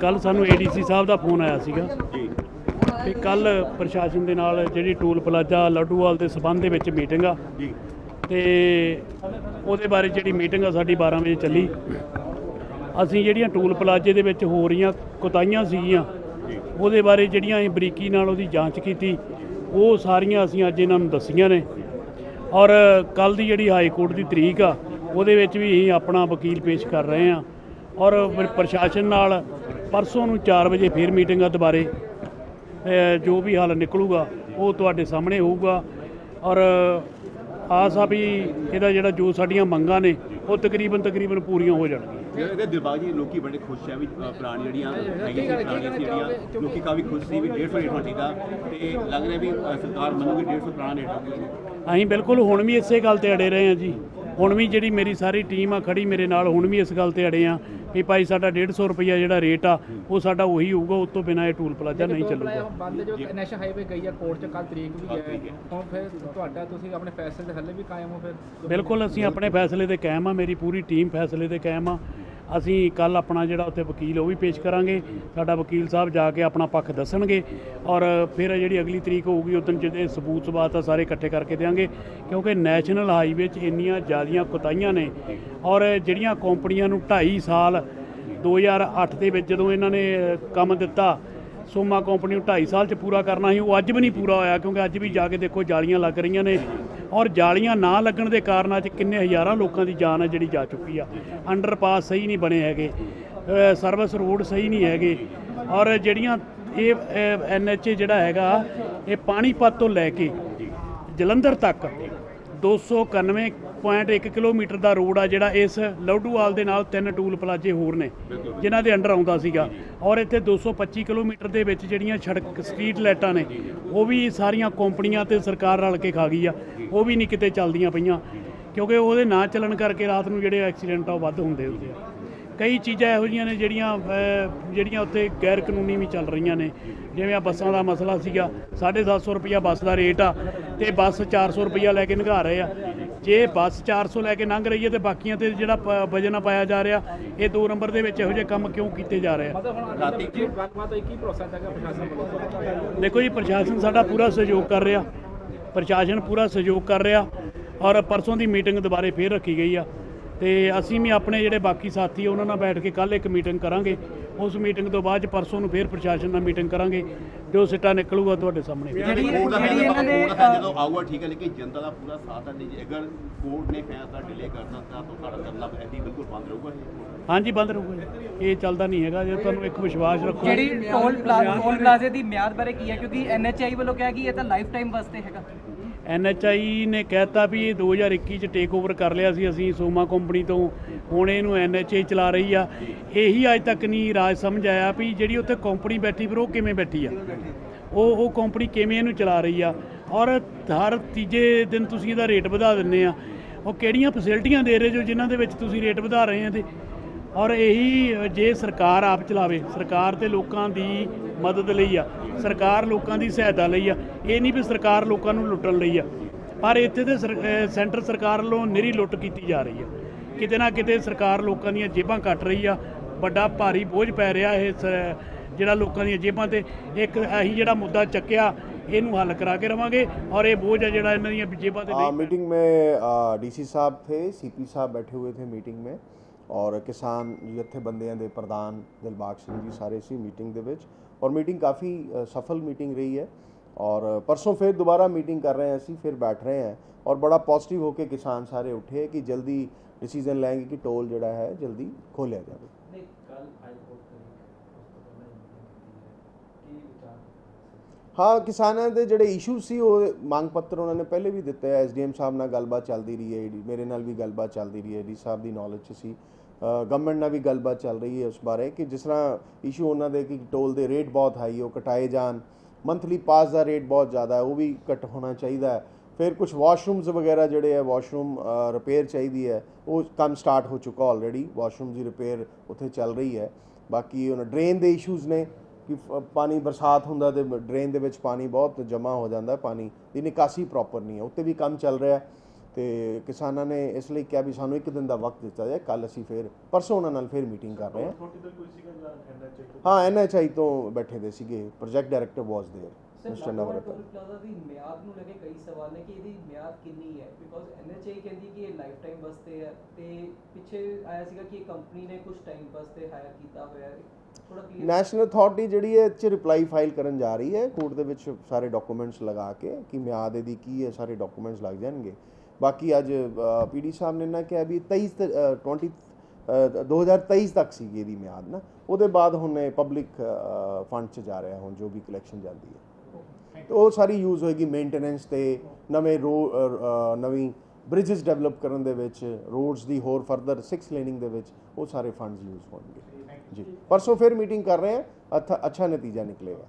ਕੱਲ ਸਾਨੂੰ ਏਡੀਸੀ ਸਾਹਿਬ ਦਾ ਫੋਨ ਆਇਆ ਸੀਗਾ। ਜੀ। ਤੇ ਕੱਲ ਪ੍ਰਸ਼ਾਸਨ ਦੇ ਨਾਲ ਜਿਹੜੀ ਟੂਲ ਪਲਾਜ਼ਾ ਲੱਡੂਵਾਲ ਦੇ ਸਬੰਧ ਦੇ ਵਿੱਚ ਮੀਟਿੰਗ ਆ। ਜੀ। ਤੇ ਉਹਦੇ ਬਾਰੇ ਜਿਹੜੀ ਮੀਟਿੰਗ ਆ ਸਾਡੀ 12 ਵਜੇ ਚੱਲੀ। ਅਸੀਂ ਜਿਹੜੀਆਂ ਟੂਲ ਪਲਾਜ਼ੇ ਦੇ ਵਿੱਚ ਹੋ ਰਹੀਆਂ ਕੁਤਾਈਆਂ ਸੀਗੀਆਂ ਉਹਦੇ ਬਾਰੇ ਜਿਹੜੀਆਂ ਅਸੀਂ ਬਰੀਕੀ ਨਾਲ ਉਹਦੀ ਜਾਂਚ ਕੀਤੀ ਉਹ ਸਾਰੀਆਂ ਅਸੀਂ ਅੱਜ ਇਹਨਾਂ ਨੂੰ ਦੱਸੀਆਂ ਨੇ। ਔਰ ਕੱਲ ਦੀ ਜਿਹੜੀ ਹਾਈ ਕੋਰਟ ਦੀ ਤਰੀਕ ਆ ਉਹਦੇ ਵਿੱਚ ਵੀ ਅਸੀਂ ਆਪਣਾ ਵਕੀਲ ਪੇਸ਼ ਕਰ ਰਹੇ ਹਾਂ। ਔਰ ਪ੍ਰਸ਼ਾਸਨ ਨਾਲ ਪਰਸੋਂ ਨੂੰ 4 ਵਜੇ ਫੇਰ ਮੀਟਿੰਗ ਆ ਦੁਬਾਰੇ ਜੋ ਵੀ ਹੱਲ ਨਿਕਲੂਗਾ ਉਹ ਤੁਹਾਡੇ ਸਾਹਮਣੇ ਹੋਊਗਾ। ਔਰ ਆਸ ਆ ਵੀ ਇਹਦਾ ਜਿਹੜਾ ਜੋ ਸਾਡੀਆਂ ਮੰਗਾਂ ਨੇ ਉਹ ਤਕਰੀਬਨ ਤਕਰੀਬਨ ਪੂਰੀਆਂ ਹੋ ਜਾਣਗੀਆਂ। ਇਹਦੇ ਦਿਲਬਾਗ ਜੀ ਲੋਕੀ ਬੜੇ ਖੁਸ਼ ਆ ਵੀ ਪੁਰਾਣੀ ਜਿਹੜੀਆਂ ਹੈਗੀਆਂ ਸੀ ਪੁਰਾਣੀਆਂ ਸੀ ਜਿਹੜੀਆਂ ਲੋਕੀ ਕਾਫੀ ਖੁਸ਼ ਸੀ ਵੀ 150 ਰੇਟ ਹੋਣਾ ਚਾਹੀਦਾ ਤੇ ਲੱਗ ਰਿਹਾ ਵੀ ਸਰਕਾਰ ਮੰਨੂਗੀ 150 ਪੁਰਾਣਾ ਰੇਟ ਹੋਊਗਾ ਅਸੀਂ ਬਿਲਕੁਲ ਹੁਣ ਵੀ ਇਸੇ ਗੱਲ ਤੇ ਅੜੇ ਰਹੇ ਹਾਂ ਜੀ। ਹੁਣ ਵੀ ਜਿਹੜੀ ਮੇਰੀ ਸਾਰੀ ਟੀਮ ਆ ਖੜੀ ਮੇਰੇ ਨਾਲ ਹੁਣ ਵੀ ਇਸ ਗੱਲ ਤੇ ਅੜੇ ਆ ਵੀ ਭਾਈ ਸਾਡਾ 150 ਰੁਪਈਆ ਜਿਹੜਾ ਰੇਟ ਆ ਉਹ ਸਾਡਾ ਉਹੀ ਹੋਊਗਾ ਉਸ ਤੋਂ ਬਿਨਾਂ ਇਹ ਟੂਲ ਪਲਾਜ਼ਾ ਨਹੀਂ ਚੱਲੂਗਾ। ਬੰਦ ਜੋ ਨੈਸ਼ਨਲ ਹਾਈਵੇ ਗਈ ਆ ਕੋਰਟ ਚ ਕੱਲ ਤਰੀਕ ਵੀ ਹੈ। ਹੁਣ ਫਿਰ ਤੁਹਾਡਾ ਤੁਸੀਂ ਆਪਣੇ ਫੈਸਲੇ ਦੇ ਹੱਲੇ ਵੀ ਕਾਇਮ ਹੋ ਫਿਰ? ਬਿਲਕੁਲ ਅਸੀਂ ਆਪਣੇ ਫੈਸਲੇ ਤੇ ਕਾਇਮ ਆ ਮੇਰੀ ਪੂਰੀ ਟੀਮ ਫੈਸਲੇ ਤੇ ਕਾਇਮ ਆ। ਅਸੀਂ ਕੱਲ ਆਪਣਾ ਜਿਹੜਾ ਉੱਥੇ ਵਕੀਲ ਉਹ ਵੀ ਪੇਸ਼ ਕਰਾਂਗੇ। ਸਾਡਾ ਵਕੀਲ ਸਾਹਿਬ ਜਾ ਕੇ ਆਪਣਾ ਪੱਖ ਦੱਸਣਗੇ ਔਰ ਫਿਰ ਜਿਹੜੀ ਅਗਲੀ ਤਰੀਕ ਹੋਊਗੀ ਉਦੋਂ ਜਿਹੜੇ ਸਬੂਤ ਸਬਾਤ ਆ, ਸਾਰੇ ਇਕੱਠੇ ਕਰਕੇ ਦੇਵਾਂਗੇ ਕਿਉਂਕਿ ਨੈਸ਼ਨਲ ਹਾਈਵੇ 'ਚ ਇੰਨੀਆਂ ਜ਼ਿਆਦੀਆਂ ਕੁਤਾਈਆਂ ਨੇ ਔਰ ਜਿਹੜੀਆਂ ਕੰਪਨੀਆਂ ਨੂੰ 2.5 ਸਾਲ 2008 ਦੇ ਵਿੱਚ ਜਦੋਂ ਇਹਨਾਂ ਨੇ ਕੰਮ ਦਿੱਤਾ, ਸੋਮਾ ਕੰਪਨੀ ਨੂੰ 2.5 ਸਾਲ ਚ ਪੂਰਾ ਕਰਨਾ ਸੀ, ਉਹ ਅੱਜ ਵੀ ਨਹੀਂ ਪੂਰਾ ਹੋਇਆ। ਕਿਉਂਕਿ ਅੱਜ ਵੀ ਜਾ ਕੇ ਦੇਖੋ, ਜਾਲੀਆਂ ਲੱਗ ਰਹੀਆਂ ਨੇ। ਔਰ ਜਾਲੀਆਂ ਨਾ ਲੱਗਣ ਦੇ ਕਾਰਨ ਅੱਜ ਕਿੰਨੇ ਹਜ਼ਾਰਾਂ ਲੋਕਾਂ ਦੀ ਜਾਨ ਹੈ ਜਿਹੜੀ ਜਾ ਚੁੱਕੀ ਆ। ਅੰਡਰਪਾਸ ਸਹੀ ਨਹੀਂ ਬਣੇ ਹੈਗੇ। ਸਰਵਿਸ ਰੋਡ ਸਹੀ ਨਹੀਂ ਹੈਗੇ। ਔਰ ਜਿਹੜੀਆਂ ਇਹ ਐਨਐਚਏ ਜਿਹੜਾ ਹੈਗਾ, ਇਹ ਪਾਣੀਪਤ ਤੋਂ ਲੈ ਕੇ ਜਲੰਧਰ ਤੱਕ 291.1 ਕਿਲੋਮੀਟਰ ਦਾ ਰੋਡ ਆ ਜਿਹੜਾ ਇਸ ਲੌਡੂਵਾਲ ਦੇ ਨਾਲ ਤਿੰਨ ਟੂਲ ਪਲਾਜ਼ੇ ਹੋਰ ਨੇ ਜਿਨ੍ਹਾਂ ਦੇ ਅੰਡਰ ਆਉਂਦਾ ਸੀਗਾ। ਔਰ ਇੱਥੇ 225 ਕਿਲੋਮੀਟਰ ਦੇ ਵਿੱਚ ਜਿਹੜੀਆਂ ਸੜਕ ਸਟਰੀਟ ਲਾਈਟਾਂ ਨੇ ਉਹ ਵੀ ਸਾਰੀਆਂ ਕੰਪਨੀਆਂ ਤੇ ਸਰਕਾਰ ਰਲ ਕੇ ਖਾ ਗਈ ਆ। ਉਹ ਵੀ ਨਹੀਂ ਕਿਤੇ ਚੱਲਦੀਆਂ ਪਈਆਂ ਕਿਉਂਕਿ ਉਹਦੇ ਨਾ ਚੱਲਣ ਕਰਕੇ ਰਾਤ ਨੂੰ ਜਿਹੜੇ ਐਕਸੀਡੈਂਟ ਆ ਉਹ ਵੱਧ ਹੁੰਦੇ ਹੁੰਦੇ ਆ। ਕਈ ਚੀਜ਼ਾਂ ਇਹੋ ਜਿਹੀਆਂ ਨੇ ਜਿਹੜੀਆਂ ਜਿਹੜੀਆਂ ਉੱਥੇ ਗੈਰ ਕਾਨੂੰਨੀ ਵੀ ਚੱਲ ਰਹੀਆਂ ਨੇ। ਜਿਵੇਂ ਆ ਬੱਸਾਂ ਦਾ ਮਸਲਾ ਸੀਗਾ 750 ਰੁਪਈਆ ਬੱਸ ਦਾ ਰੇਟ ਆ ਤੇ ਬੱਸ 400 ਰੁਪਈਆ ਲੈ ਕੇ ਨਿਘਾ ਰਹੇ ਆ। ਜੇ ਬੱਸ 400 ਲੈ ਕੇ ਲੰਘ ਰਹੀ ਹੈ ਤੇ ਬਾਕੀਆਂ ਤੇ ਜਿਹੜਾ ਵਜਨ ਪਾਇਆ ਜਾ ਰਿਹਾ ਇਹ ਦੋ ਨੰਬਰ ਦੇ ਵਿੱਚ ਇਹੋ ਜਿਹੇ ਕੰਮ ਕਿਉਂ ਕੀਤੇ ਜਾ ਰਹੇ ਆ? ਦੇਖੋ ਜੀ ਪ੍ਰਸ਼ਾਸਨ ਸਾਡਾ ਪੂਰਾ ਸਹਿਯੋਗ ਕਰ ਰਿਹਾ। ਪ੍ਰਸ਼ਾਸਨ ਪੂਰਾ ਸਹਿਯੋਗ ਕਰ ਰਿਹਾ ਔਰ ਪਰਸੋਂ ਦੀ ਮੀਟਿੰਗ ਦੁਬਾਰੇ ਫੇਰ ਰੱਖੀ ਗਈ ਆ। ਤੇ ਅਸੀਂ ਵੀ ਆਪਣੇ ਜਿਹੜੇ ਬਾਕੀ ਸਾਥੀ ਆ, ਉਹਨਾਂ ਨਾਲ ਬੈਠ ਕੇ ਕੱਲ ਇੱਕ ਮੀਟਿੰਗ ਕਰਾਂਗੇ। ਉਸ ਮੀਟਿੰਗ ਤੋਂ ਬਾਅਦ ਪਰਸੋਂ ਨੂੰ ਫੇਰ ਪ੍ਰਸ਼ਾਸਨ ਨਾਲ ਮੀਟਿੰਗ ਕਰਾਂਗੇ। ਜੋ ਸਿੱਟਾ ਨਿਕਲੂਗਾ ਤੁਹਾਡੇ ਸਾਹਮਣੇ। ਜਿਹੜੀ ਜਿਹੜੀ ਇਹਨਾਂ ਨੇ ਜਦੋਂ ਆਊਗਾ ਠੀਕ ਹੈ ਲੇਕਿਨ ਜਨਤਾ ਦਾ ਪੂਰਾ ਸਾਥ ਹੈ ਜੇ। ਅਗਰ ਕੋਰਟ ਨੇ ਫੈਸਲਾ ਡਿਲੇ ਕਰਨਾ ਤਾਂ ਤੁਹਾਡਾ ਧਰਨਾ ਐਦੀ ਬਿਲਕੁਲ ਬੰਦ ਰਹੂਗਾ ਇਹ ਹਾਂਜੀ ਬੰਦ ਰਹੂਗਾ ਜੀ। ਇਹ ਚੱਲਦਾ ਨਹੀਂ ਹੈਗਾ। ਜੇ ਤੁਹਾਨੂੰ ਇੱਕ ਵਿਸ਼ਵਾਸ ਰੱਖੋ। ਜਿਹੜੀ ਟੋਲ ਪਲਾਜ਼ਾ ਟੋਲ ਪਲਾਜ਼ੇ ਦੀ ਮਿਆਦ ਬਾਰੇ ਕੀ ਹੈ? ਕਿਉਂਕਿ ਐਨਐਚਆਈ ਵੱਲੋਂ ਕਿਹਾ ਕਿ ਇਹ ਤਾਂ ਲਾਈਫ ਟਾਈਮ ਵਾਸਤੇ ਹੈਗਾ। ਐਨਐਚਆਈ ਨੇ ਕਹਿਤਾ ਵੀ ਇਹ 2021 ਚ ਟੇਕ ਓਵਰ ਕਰ ਲਿਆ ਸੀ, ਅਸੀਂ ਸੋਮਾ ਕੰਪਨੀ ਤੋਂ। ਹੁਣ ਇਹਨੂੰ ਐਨਐਚਆਈ ਚਲਾ ਰਹੀ ਆ। ਇਹੀ ਅੱਜ ਤੱਕ ਨਹੀਂ ਰਾਜ ਸਮਝ ਆਇਆ ਵੀ ਜਿਹੜੀ ਉੱਥੇ ਕੰਪਨੀ ਬੈਠੀ, ਫਿਰ ਉਹ ਕਿਵੇਂ ਬੈਠੀ ਆ? ਉਹ ਉਹ ਕੰਪਨੀ ਕਿਵੇਂ ਇਹਨੂੰ ਚਲਾ ਰਹੀ ਆ? ਔਰ ਹਰ ਤੀਜੇ ਦਿਨ ਤੁਸੀਂ ਇਹਦਾ ਰੇਟ ਵਧਾ ਦਿੰਦੇ ਆ। ਉਹ ਕਿਹੜੀਆਂ ਫੈਸਿਲਿਟੀਆਂ ਦੇ ਰਹੇ ਜੋ ਜਿਨ੍ਹਾਂ ਦੇ ਵਿੱਚ ਤੁਸੀਂ ਰੇਟ ਵਧਾ ਰਹੇ ਆ ਤੇ ਔਰ ਇਹੀ ਜੇ ਸਰਕਾਰ ਆਪ ਚਲਾਵੇ ਸਰਕਾਰ ਤੇ ਲੋਕਾਂ ਦੀ ਮਦਦ ਲਈ ਆ ਸਰਕਾਰ ਲੋਕਾਂ ਦੀ ਸਹਾਇਤਾ ਲਈ ਆ ਇਹ ਨਹੀਂ ਵੀ ਸਰਕਾਰ ਲੋਕਾਂ ਨੂੰ ਲੁੱਟਣ ਲਈ ਆ ਪਰ ਇੱਥੇ ਤੇ ਸਰ- ਅਹ ਸੈਂਟਰ ਸਰਕਾਰ ਵੱਲੋਂ ਨਿਰੀ ਲੁੱਟ ਕੀਤੀ ਜਾ ਰਹੀ ਆ ਕਿਤੇ ਨਾ ਕਿਤੇ ਸਰਕਾਰ ਲੋਕਾਂ ਦੀਆਂ ਜੇਬਾਂ ਕੱਟ ਰਹੀ ਆ ਵੱਡਾ ਭਾਰੀ ਬੋਝ ਪੈ ਰਿਹਾ ਇਹ ਸ- ਜਿਹੜਾ ਲੋਕਾਂ ਦੀਆਂ ਜੇਬਾਂ ਤੇ ਇੱਕ ਅਸੀਂ ਜਿਹੜਾ ਮੁੱਦਾ ਚੱਕਿਆ ਇਹਨੂੰ ਹੱਲ ਕਰਾ ਕੇ ਰਵਾਂਗੇ ਔਰ ਇਹ ਬੋਝ ਆ ਜਿਹੜਾ ਇਹਨਾਂ ਦੀਆਂ ਜੇਬਾਂ ਤੇ आ, ਨਹੀਂ मीटिंग में डीसी साहब थे सीपी साहब बैठे हुए थे मीटिंग में ਔਰ ਕਿਸਾਨ ਜਥੇਬੰਦੀਆਂ ਦੇ ਪ੍ਰਧਾਨ ਦਿਲਬਾਗ ਸਿੰਘ ਜੀ ਸਾਰੇ ਸੀ ਮੀਟਿੰਗ ਦੇ ਵਿੱਚ ਔਰ ਮੀਟਿੰਗ ਕਾਫੀ ਸਫਲ ਮੀਟਿੰਗ ਰਹੀ ਹੈ। ਔਰ ਪਰਸੋਂ ਫਿਰ ਦੁਬਾਰਾ ਮੀਟਿੰਗ ਕਰ ਰਹੇ ਹਾਂ ਅਸੀਂ ਫਿਰ ਬੈਠ ਰਹੇ ਹਾਂ ਔਰ ਬੜਾ ਪੋਜ਼ਿਟਿਵ ਹੋ ਕੇ ਕਿਸਾਨ ਸਾਰੇ ਉੱਠੇ ਕਿ ਜਲਦੀ ਡਿਸੀਜਨ ਲੈਣਗੇ ਕਿ ਟੋਲ ਜਿਹੜਾ ਹੈ ਜਲਦੀ ਖੋਲਿਆ ਜਾਵੇ। ਹਾਂ। ਕਿਸਾਨਾਂ ਦੇ ਜਿਹੜੇ ਇਸ਼ੂ ਸੀ ਉਹ ਮੰਗ ਪੱਤਰ ਉਹਨਾਂ ਨੇ ਪਹਿਲੇ ਵੀ ਦਿੱਤੇ ਆ। ਐਸਡੀਐਮ ਸਾਹਿਬ ਨਾਲ ਗੱਲਬਾਤ ਚੱਲਦੀ ਰਹੀ ਹੈ ਮੇਰੇ ਨਾਲ ਵੀ ਗੱਲਬਾਤ ਚੱਲਦੀ ਰਹੀ ਹੈ ਡੀ ਸਾਹਿਬ ਦੀ ਨੌਲੇਜ 'ਚ ਸੀ। ਗਵਰਨਮੈਂਟ ਨਾਲ ਵੀ ਗੱਲਬਾਤ ਚੱਲ ਰਹੀ ਹੈ ਉਸ ਬਾਰੇ ਕਿ ਜਿਸ ਤਰ੍ਹਾਂ ਇਸ਼ੂ ਉਹਨਾਂ ਦੇ ਕਿ ਟੋਲ ਦੇ ਰੇਟ ਬਹੁਤ ਹਾਈ ਉਹ ਘਟਾਏ ਜਾਣ ਮੰਥਲੀ ਪਾਸ ਦਾ ਰੇਟ ਬਹੁਤ ਜ਼ਿਆਦਾ ਹੈ, ਉਹ ਵੀ ਘੱਟ ਹੋਣਾ ਚਾਹੀਦਾ ਹੈ। ਫਿਰ ਕੁਝ ਵਾਸ਼ਰੂਮਸ ਵਗੈਰਾ ਜਿਹੜੇ ਹੈ ਵਾਸ਼ਰੂਮ ਰਿਪੇਅਰ ਚਾਹੀਦੀ ਹੈ, ਉਹ ਕੰਮ ਸਟਾਰਟ ਹੋ ਚੁੱਕਾ ਆਲਰੇਡੀ ਵਾਸ਼ਰੂਮ ਦੀ ਰਿਪੇਅਰ ਉੱਥੇ ਚੱਲ ਰਹੀ ਹੈ। ਬਾਕੀ ਉਹਨਾਂ ਡਰੇਨ ਦੇ ਇਸ਼ੂਜ਼ ਨੇ, ਕਿ ਪਾਣੀ ਬਰਸਾਤ ਹੁੰਦਾ ਤੇ ਡਰੇਨ ਦੇ ਵਿੱਚ ਪਾਣੀ ਬਹੁਤ ਜਮ੍ਹਾਂ ਹੋ ਜਾਂਦਾ, ਪਾਣੀ ਦੀ ਨਿਕਾਸੀ ਪ੍ਰੋਪਰ ਨਹੀਂ ਹੈ, ਉੱਤੇ ਵੀ ਕੰਮ ਚੱਲ ਰਿਹਾ ਹੈ। ਤੇ ਕਿਸਾਨਾਂ ਨੇ ਇਸ ਲਈ ਕਿਹਾ ਵੀ ਸਾਨੂੰ ਇੱਕ ਦਿਨ ਦਾ ਵਕਤ ਦਿੱਤਾ ਜਾਏ ਕੱਲ ਅਸੀਂ ਫਿਰ ਪਰਸੋਂ ਉਹਨਾਂ ਨਾਲ ਫਿਰ ਮੀਟਿੰਗ ਕਰ ਰਹੇ ਹਾਂ। ਹਾਂ ਐਨਐਚਆਈ ਤੋਂ ਬੈਠੇ ਦੇ ਸੀਗੇ project director was there mister Navratan toll plaza ਦੀ ਮਿਆਦ ਨੂੰ ਲੈ ਕੇ ਕਈ ਸਵਾਲ ਨੇ ਕਿ ਇਹਦੀ ਮਿਆਦ ਕਿੰਨੀ ਹੈ? ਬਿਕੋਜ਼ ਐਨਐਚਆਈ ਕਹਿੰਦੀ ਕਿ ਇਹ ਲਾਈਫ ਟਾਈਮ ਵਾਸਤੇ ਹੈ ਤੇ ਪਿੱਛੇ ਆਇਆ ਸੀਗਾ ਕਿ ਇਹ ਕੰਪਨੀ ਨੇ ਕੁਝ ਟਾਈਮ ਵਾਸਤੇ ਹਾਇਰ ਕੀਤਾ ਹੋਇਆ ਹੈ। ਥੋੜਾ ਕਲੀਅਰ ਨੈਸ਼ਨਲ ਅਥਾਰਟੀ ਜਿਹੜੀ ਹੈ ਇਹ 'ਚ ਰਿਪਲਾਈ ਫਾਈਲ ਕਰਨ ਜਾ ਰਹੀ ਹੈ। ਕੋਰਟ ਦੇ ਵਿੱਚ ਸਾਰੇ ਡਾਕੂਮੈਂਟਸ ਲਗਾ ਕੇ ਕਿ ਮਿਆਦ ਇਹਦੀ ਕੀ ਹੈ ਸਾਰੇ ਡਾਕੂਮੈਂਟਸ ਲੱਗ ਜਾਣਗੇ। ਬਾਕੀ ਅੱਜ ਪੀਡੀ ਸਾਹਿਬ ਨੇ ਨਾ ਕਿਹਾ ਵੀ 23 ਤ- ਅ, 20 ਅ, 2023 ਤੱਕ ਸੀਗੀ ਇਹਦੀ ਮਿਆਦ ਨਾ। ਉਹਦੇ ਬਾਅਦ ਹੁਣ ਇਹ ਪਬਲਿਕ ਫੰਡ ਚ ਜਾ ਰਿਹਾ ਹੁਣ ਜੋ ਵੀ ਕਲੈਕਸ਼ਨ ਜਾਂਦੀ ਹੈ। ਤੇ ਉਹ ਸਾਰੀ ਯੂਜ਼ ਹੋਏਗੀ ਮੇਨਟੇਨੈਂਸ ਤੇ ਨਵੇਂ ਰੋ ਨਵੀਂ ਬ੍ਰਿਜਸ ਡਿਵੈਲਪ ਕਰਨ ਦੇ ਵਿੱਚ ਰੋਡਸ ਦੀ ਹੋਰ ਫਰਦਰ 6 ਲੇਨਿੰਗ ਦੇ ਵਿੱਚ ਉਹ ਸਾਰੇ ਫੰਡਸ ਯੂਜ਼ ਹੋਣਗੇ। ਜੀ। ਪਰਸੋਂ ਫਿਰ ਮੀਟਿੰਗ ਕਰ ਰਹੇ ਹਾਂ। ਅੱਛਾ ਅੱਛਾ ਨਤੀਜਾ ਨਿਕਲੇਗਾ।